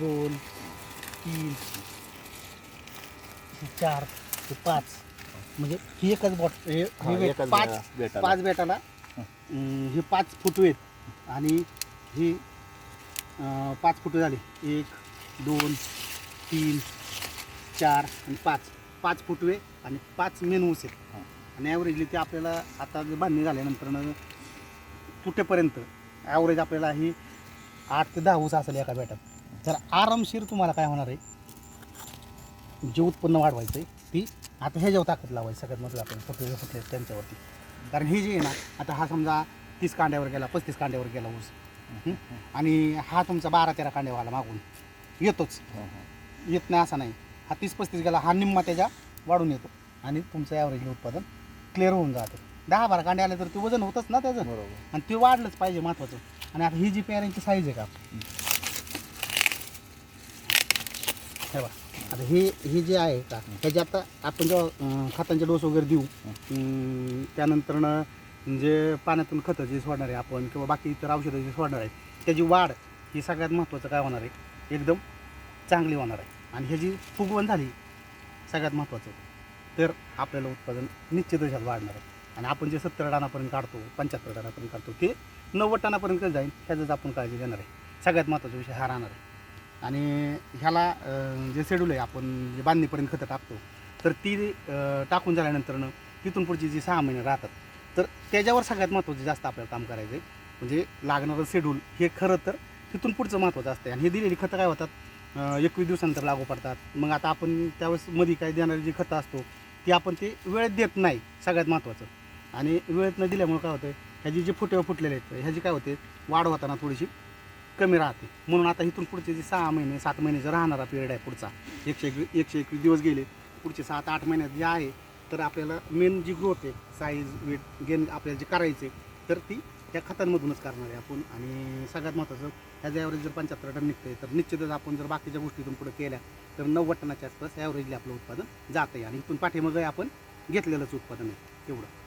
दोन तीन चार हे पाच. म्हणजे ही एकच बॉट हे हा, हे एकाच पाच बेटाला. पाच बेटाला अं, हे पाच फुटवे आहेत. आणि ही अं, पाच फुटवे झाले. एक दोन तीन चार आणि पाच. पाच फुटवे आणि पाच मेन ऊस आहेत. हा. आणि ॲव्हरेजली ते आपल्याला आता जे बांधणी झाल्यानंतर फुटेपर्यंत ॲव्हरेज आपल्याला ही आठ ते दहा ऊस असेल एका बेटात तर आरामशीर तुम्हाला काय होणार आहे? जे उत्पन्न वाढवायचं आहे ती आता ह्याच्यावर ताकद लावायची सगळ्यात महत्त्वाचं आपण फुटवे फुटले त्यांच्यावरती. कारण हे जे आहे ना आता हा समजा तीस कांड्यावर गेला पस्तीस कांड्यावर गेला ऊस. हं? आणि हा तुमचा बारा तेरा कांड्यावर आला मागून येतोच. हा, हा. येत नाही असा नाही. हा तीस पस्तीस गेला हा निम्मा त्याच्या वाढून येतो. आणि तुमचं ॲव्हरेज उत्पादन क्लिअर होऊन जातं. दहा बारा कांडे आले तर ते वजन होतच ना त्याचं. बरोबर. आणि ते वाढलंच पाहिजे महत्वाचं आणि आता ही जी पेऱ्यांची साईज आहे का हे बघा आता हे हे जे आहे का ह्याचे आता आपण जेव्हा अं, खतांचे डोस वगैरे देऊ अं, त्यानंतरनं जे पाण्यातून खतं जे सोडणार आहे आपण किंवा बाकी इतर औषधं जे सोडणार आहे त्याची वाढ ही सगळ्यात महत्त्वाचं काय होणार आहे? एकदम चांगली होणार आहे. आणि ह्याची फुगवण झाली सगळ्यात महत्त्वाचं. तर आपल्याला उत्पादन निश्चितच ह्यात वाढणार आहे. आणि आपण जे सत्तर टनापर्यंत काढतो पंच्याहत्तर टनापर्यंत काढतो ते नव्वद टनापर्यंत जाईल ह्याचंच आपण काळजी घेणार आहे. सगळ्यात महत्त्वाचा विषय हा राहणार आहे. आणि ह्याला अं, जे शेड्यूल आहे आपण जे बांधणीपर्यंत खतं टाकतो तर ती अं, टाकून झाल्यानंतरनं तिथून पुढची जी सहा महिने राहतात. तर त्याच्यावर सगळ्यात महत्त्वाचं जास्त आपल्याला काम करायचं आहे म्हणजे लागणारं शेड्यूल हे खरं तर तिथून पुढचं महत्त्वाचं असतं आणि हे दिलेली खतं काय होतात? एकवीस दिवसानंतर लागू पडतात. मग आता आपण त्यावेळेस मध्ये काय देणारी जी खतं असतो ती आपण ते वेळेत देत नाही सगळ्यात महत्त्वाचं. आणि वेळेत न दिल्यामुळे काय होतं ह्याची जे फुटे फुटलेले आहेत ह्याची काय होते? वाढ होताना थोडीशी कमी राहते. म्हणून आता इथून पुढचे जे सहा महिने सात महिने जो राहणारा पिरियड आहे पुढचा. एकशे एकवीस एकशे एकवीस दिवस गेले. पुढचे सात आठ महिन्यात जे आहे तर आपल्याला मेन जी ग्रोथ आहे साईज वेट गेन आपल्याला जे करायचे तर ती त्या खतांमधूनच करणार आहे आपण. आणि सगळ्यात महत्त्वाचं ह्याचं ॲव्हरेज जर पंच्याहत्तर टन निघतंय तर निश्चितच आपण जर बाकीच्या गोष्टीतून पुढे केल्या तर नव्वद टनाच्या आसपास ॲव्हरेजली आपलं उत्पादन जातं आहे आणि इथून पाठीमागे आपण घेतलेलंच उत्पादन आहे एवढं